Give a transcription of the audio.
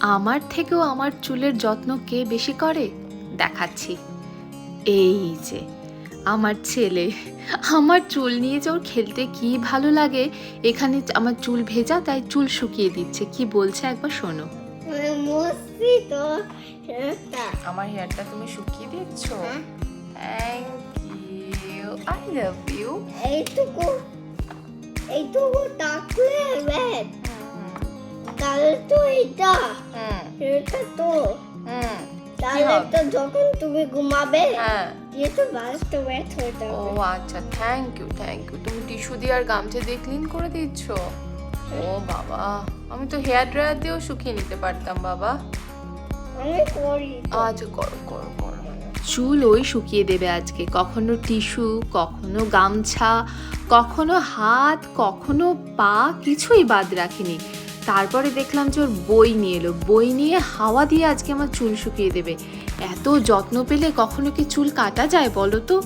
আমার থেকেও আমার চুলের যত্ন কে বেশি করে? দেখাচ্ছি। এই যে আমার ছেলে আমার চুল নিয়ে যে ওর খেলতে কি ভালো লাগে এখানে আমার চুল ভেজা তাই চুল শুকিয়ে দিচ্ছে। কি বলছে একবার শোনো। আমার হেয়ারটা তুমি শুকিয়ে দিচ্ছ। Thank you I love you এইটুকু এইটুকু তাহলে তো এটা এটা তো? হুম তাহলে তো যখন তুমি ঘুমাবে হ্যাঁ। দিয়ে তো বাসটা ওয়েট হয়ে ও আচ্ছা থ্যাংক ইউ থ্যাংক ইউ তুমি টিস্যু দিয়ে আর গামছা দিয়ে ক্লিন করে দিচ্ছ? ও বাবা। আমি তো হেয়ার ড্রায়ার দিয়েও শুকিয়ে নিতে পারতাম বাবা। আমি করি আচ্ছা করো করো করো। চুল ওই শুকিয়ে দেবে আজকে। কখনো টিস্যু কখনো গামছা কখনো হাত কখনো পা কিছুই বাদ রাখিনি। তারপরে দেখলাম যে ওর বই নিয়ে এলো। বই নিয়ে হাওয়া দিয়ে আজকে আমার চুল শুকিয়ে দেবে। এত যত্ন পেলে কখনো কি চুল কাটা যায় বলো তো?